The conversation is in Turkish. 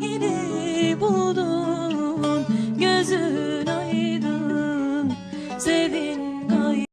sevgini buldum Gözün aydın sevin